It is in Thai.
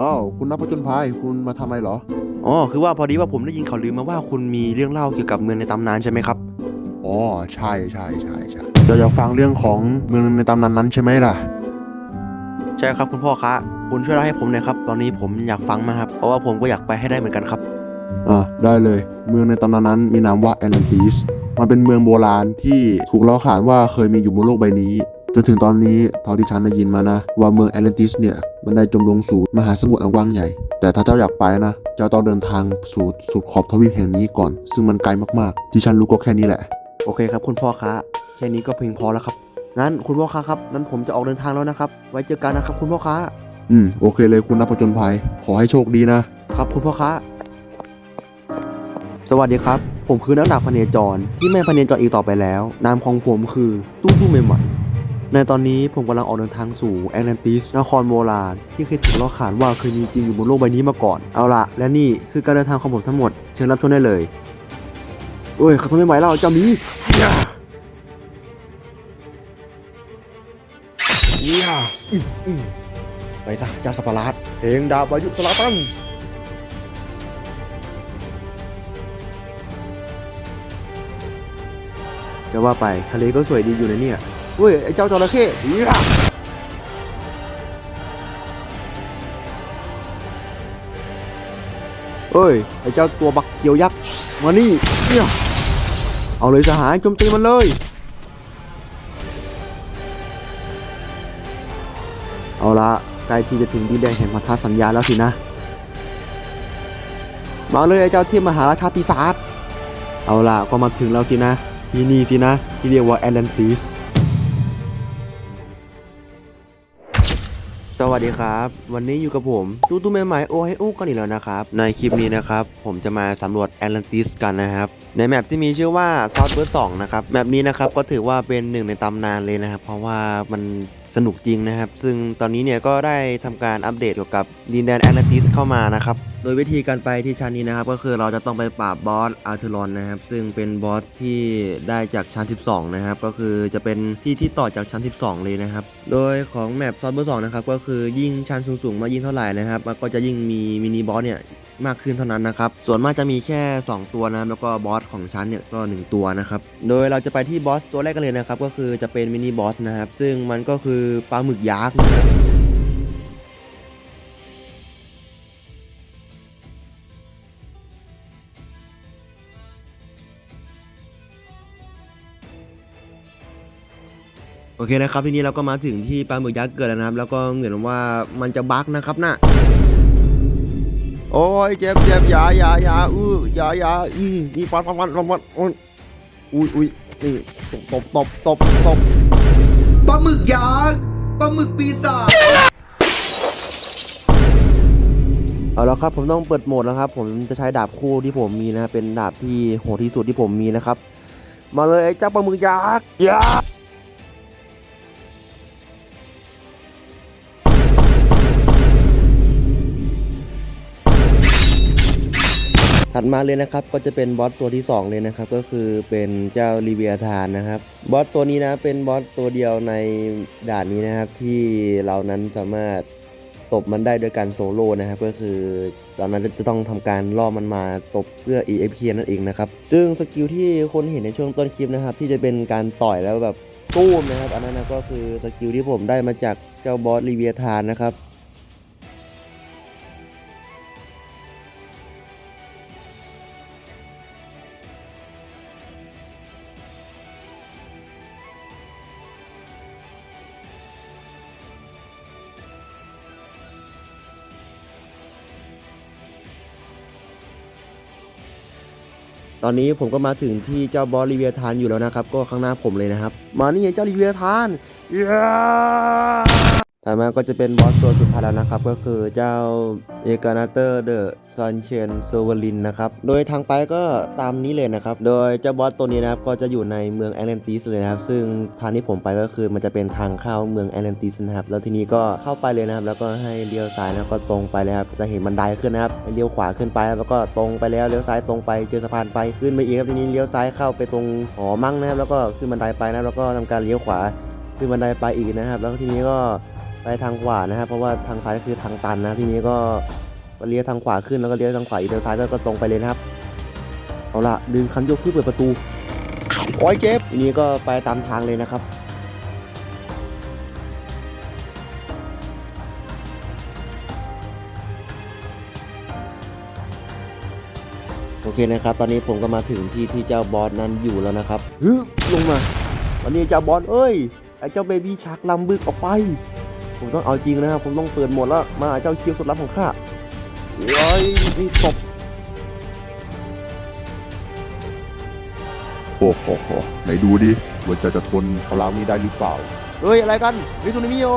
อ้าวคุณนักผจญภัยคุณมาทำอะไรเหรอ อ๋อคือว่าพอดีว่าผมได้ยินข่าวลือมาว่าคุณมีเรื่องเล่าเกี่ยวกับเมืองในตำนานใช่ไหมครับ อ๋อใช่ใช่ใช่ใช่เราอยากฟังเรื่องของเมืองในตำนานนั้นใช่ไหมล่ะ ใช่ครับคุณพ่อคะคุณช่วยเล่าให้ผมหน่อยครับ ตอนนี้ผมอยากฟังมากครับ เพราะว่าผมก็อยากไปให้ได้เหมือนกันครับ อ่าได้เลย เมืองในตำนานนั้นมีนามว่าแอตแลนติสมันเป็นเมืองโบราณที่ถูกเล่าขานว่าเคยมีอยู่บนโลกใบนี้ จนถึงตอนนี้เท่าที่ฉันได้ยินมานะ ว่าเมืองแอตแลนติสเนี่ยมันได้จมลงสู่มหาสมุทรอันกว้างใหญ่ แต่ถ้าเจ้าอยากไปนะ เจ้าต้องเดินทางสู่สุดขอบทวีปแห่งนี้ก่อน ซึ่งมันไกลมากๆ ที่ฉันรู้ก็แค่นี้แหละ โอเคครับคุณพ่อคะแค่นี้ก็เพียงพอแล้วครับ งั้นคุณพ่อคะครับนั้นผมจะออกเดินทางแล้วนะครับ ไว้เจอกันนะครับคุณพ่อคะอืมโอเคเลยคุณนักผจญภัย ขอให้โชคดีนะครับคุณพ่อคะสวัสดีครับ ผมคือนักดาบพเนจรที่ไม่พเนจรอีกต่อไปแล้ว นามของผมคือตู้ตู้ใหม่ๆ ในตอนนี้ผมกำลังออกเดินทางสู่แอตแลนติสนครโบราณ ที่เคยถูกเล่าขานว่าเคยมีจริงอยู่บนโลกใบนี้มาก่อน เอาละและนี่คือการเดินทางของผมทั้งหมด เชิญรับชมได้เลยโอ้ยเขาทนไม่ไหวแล้วเจ้าหมีย่าย่าอีอีไปซะเจ้าสัตว์ประหลาดเพลงดาบวายุสลาตันจะว่าไปทะเลก็สวยดีอยู่นะเนี่ย เฮ้ยไอ้เจ้าจระเข้เอ้ยไอ้เจ้าตัวบักเขียวยักษ์มานี่เนี่ยเอาเลยสหายโจมตีมันเลยเอาละใกล้ที่จะถึงดินแดนแห่งพันธสัญญาแล้วสินะ มาเลยไอ้เจ้าเทพมหาราชาปีศาจเอาละก็มาถึงแล้วสินะ ที่นี่สินะ ที่เรียกว่าแอตแลนติส สวัสดีครับ วันนี้อยู่กับผมตู้ตู้ใหม่ๆโอไฮโอกันอีกแล้วนะครับ ในคลิปนี้นะครับ ผมจะมาสำรวจแอตแลนติสกันนะครับ ในแมปที่มีชื่อว่าซอสเบอร์สองนะครับ แมปนี้นะครับก็ถือว่าเป็นหนึ่งในตำนานเลยนะครับ เพราะว่ามัน สนุกจริงนะครับ ซึ่งตอนนี้เนี่ยก็ได้ทำการอัปเดตเกี่ยวกับดินแดนแอตแลนติสเข้ามานะครับ โดยวิธีการไปที่ชั้นนี้นะครับ ก็คือเราจะต้องไปปราบบอสอาร์เทรอนนะครับ ซึ่งเป็นบอสที่ได้จากชั้น 12 นะครับ ก็คือจะเป็นที่ที่ต่อจากชั้น 12 เลยนะครับ โดยของแมปซอสเบอร์สองนะครับ ก็คือยิ่งชั้นสูงๆมายิ่งเท่าไหร่นะครับ มันก็จะยิ่งมีมินิบอสเนี่ย มากขึ้นเท่านั้นนะครับ ส่วนมากจะมีแค่ 2 ตัวนะครับแล้วก็บอสของชั้นเนี่ยก็ 1 ตัวนะครับ โดยเราจะไปที่บอสตัวแรกกันเลยนะครับ ก็คือจะเป็นมินิบอสนะครับ ซึ่งมันก็คือปลาหมึกยักษ์นะครับโอเคนะครับทีนี้เราก็มาถึงที่ปลาหมึกยักษ์เกิดแล้วนะครับ แล้วก็เหมือนว่ามันจะบั๊กนะครับน่ะ โอ้ยเจ็บเจ็บยายายาอื้อยายาอื้อนี่ฟันฟันฟันฟันฟันอุ้ยอุ้ยนี่ตบตบตบตบปลาหมึกยักษ์ปลาหมึกปีศาจเอาละครับผมต้องเปิดโหมดแล้วครับ ผมจะใช้ดาบคู่ที่ผมมีนะเป็นดาบที่โหดที่สุดที่ผมมีนะครับ มาเลยไอ้เจ้าปลาหมึกยักษ์ยักษ์ ถัดมาเลยนะครับก็จะเป็นบอสตัวที่ 2 เลยนะครับ ก็คือเป็นเจ้าลีเวียทานนะครับ บอสตัวนี้นะเป็นบอสตัวเดียวในด่านนี้นะครับ ที่เรานั้นสามารถตบมันได้ด้วยการโซโล่นะครับ ก็คือตอนนั้นจะต้องทำการล่อมันมาตบเพื่อ EFP นั่นเองนะครับ ซึ่งสกิลที่คนเห็นในช่วงต้นคลิปนะครับ ที่จะเป็นการต่อยแล้วแบบตู้มนะครับ อันนั้นนะก็คือสกิลที่ผมได้มาจากเจ้าบอสลีเวียทานนะครับ ตอนนี้ผมก็มาถึงที่เจ้าบอสรีเวียทานอยู่แล้วนะครับ ก็ข้างหน้าผมเลยนะครับ มานี่ไงเจ้ารีเวียทาน ต่อมาก็จะเป็นบอสตัวสุดท้ายแล้วนะครับ ก็คือเจ้าเอกานาเตอร์เดอะซันเชนเซอร์วลินนะครับ โดยทางไปก็ตามนี้เลยนะครับ โดยเจ้าบอสตัวนี้นะครับก็จะอยู่ในเมืองแอตแลนติสเลยนะครับ ซึ่งทางที่ผมไปก็คือมันจะเป็นทางเข้าเมืองแอตแลนติสนะครับ แล้วทีนี้ก็เข้าไปเลยนะครับ แล้วก็ให้เลี้ยวซ้ายแล้วก็ตรงไปเลยครับ จะเห็นบันไดขึ้นนะครับ เลี้ยวขวาขึ้นไปแล้วก็ตรงไปแล้ว เลี้ยวซ้ายตรงไป เจอสะพานไป ขึ้นไปอีกครับ ทีนี้เลี้ยวซ้ายเข้าไปตรงหอมั่งนะครับ แล้วก็ขึ้นบันไดไปนะครับแล้วก็ทำการเลี้ยวขวาขึ้นบันไดไปอีกนะครับ แล้วทีนี้ก็ ไปทางขวานะครับเพราะว่าทางซ้ายคือทางตันนะทีนี้ก็เลี้ยวทางขวาขึ้นแล้วก็เลี้ยวทางขวาอีกเลี้ยวซ้ายก็ตรงไปเลยนะครับ เอาละดึงคันโยกเพื่อเปิดประตูโอ้ยเจ็บทีนี้ก็ไปตามทางเลยนะครับโอเคนะครับ ตอนนี้ผมก็มาถึงที่ที่เจ้าบอสนั้นอยู่แล้วนะครับฮึลงมาตอนนี้เจ้าบอสเอ้ยไอ้เจ้าเบบี้ชักลำบึกออกไป ผมต้องเอาจริงนะครับ ผมต้องเปิดหมดแล้ว มาเจ้าเคียวสุดลับของข้าเฮ้ยนี่ตบโอ้โหไหนดูดิว่าจะจะทนพลังนี้ได้หรือเปล่า เฮ้ย อะไรกันมิซูนิมิโอ